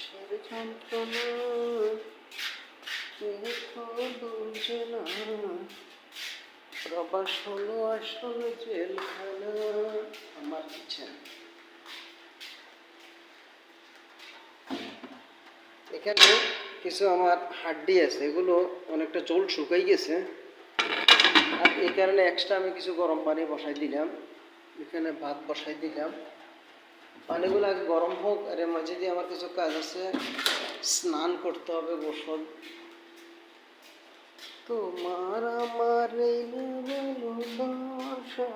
প্রবাসের যন্ত্রণা কেউ তো বুঝে না প্রবাস হলো আসল জেলখানা আমার কিচেন এখানে কিছু আমার হাড্ডি আছে, এগুলো অনেকটা জল শুকাই গেছে। আর এই কারণে এক্সট্রা আমি কিছু গরম পানি বসাই দিলাম। এখানে ভাত বসাই দিলাম। পানিগুলো আগে গরম হোক, আর এর মাঝে দিয়ে আমার কিছু কাজ আছে, স্নান করতে হবে, গোসল। তোমার আমার ভালোবাসা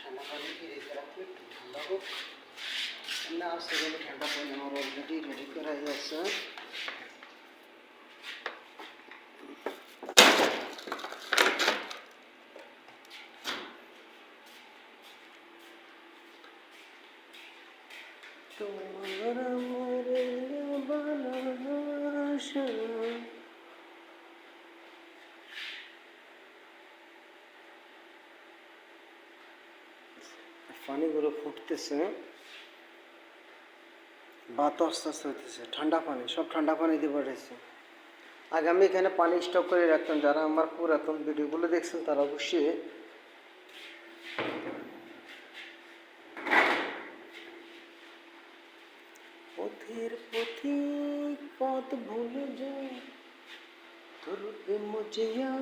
ঠান্ডা পানি কি রেখে রাখলে একটু ঠান্ডা আশা পানিগুলো ফুটতেছে। বাতাস আস্তে হইতেছে। ঠান্ডা পানি, সব ঠান্ডা পানি দিয়ে পাঠাইছে আগে আমি এখানে পানি স্টক করে রাখতাম। যারা আমার পুরাতন ভিডিওগুলো দেখছেন, তারা অবশ্যই পথের পথে পথ ভুলে যায় তোর প্রেম জিয়া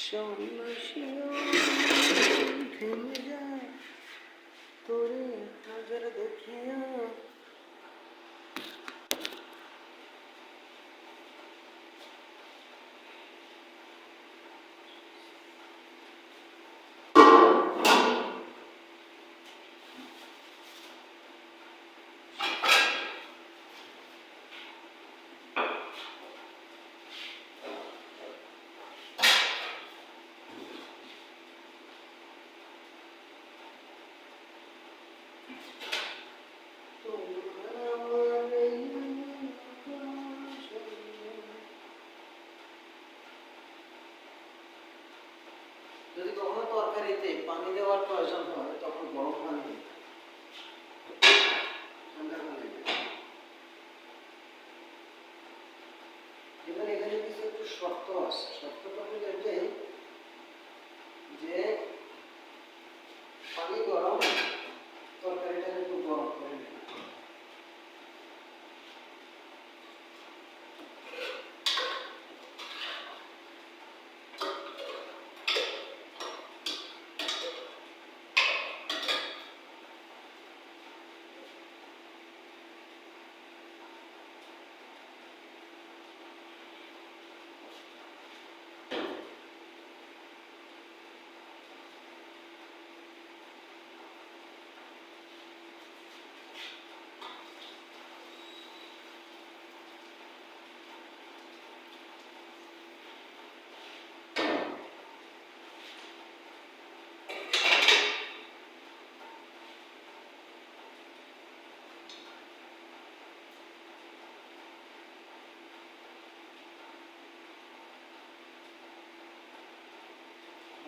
সন্ন্যাসীও থেমে যায় তোরে নজর দেখিয়া তরকারিতে পানি দেওয়ার প্রয়োজন হয়, তখন গরম পানি দিই। ঠান্ডা পানি এখানে কিছু একটু শক্ত আছে শক্ত হলো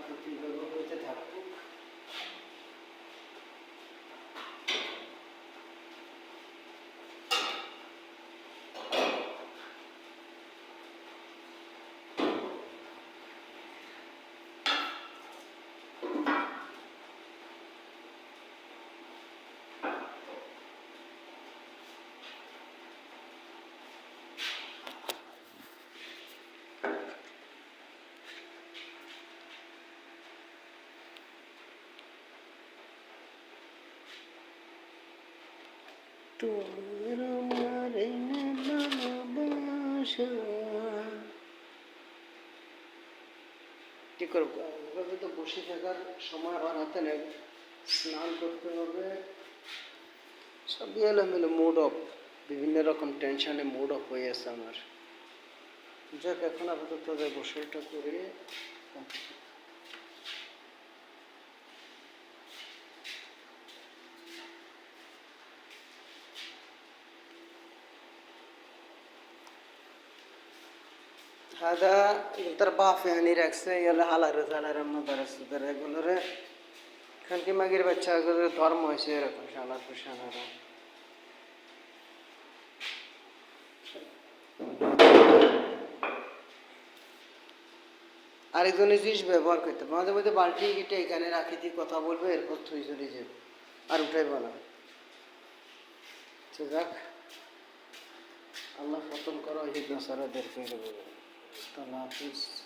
হয়তো তোমার আমার ভালোবাসা। কি করব? তো বসে থাকার সময় আমার হাতে নেই। স্নান করতে হবে। সবই এলোমেলো মুড অফ বিভিন্ন রকম টেনশনে মুড অফ হয়ে আছে আমার। যাক, এখন আপাতত গোসলটা করে হাদা তার বাপে আনি রাখছে এগুলো মাগির বাচ্চা ধর্ম হয়েছে এরকম শালার পুষানারা আরেকজনের জিনিস ব্যবহার করতে হবে মাঝে মধ্যে বাল্টি গিটে এখানে রাখি দিয়ে কথা বলবে এরপর থুই চলে যাবে আর উঠাই বলা যাক আল্লাহ ফতন করো হিদ নাসারাদেরকে আল্লাহ হাফিজ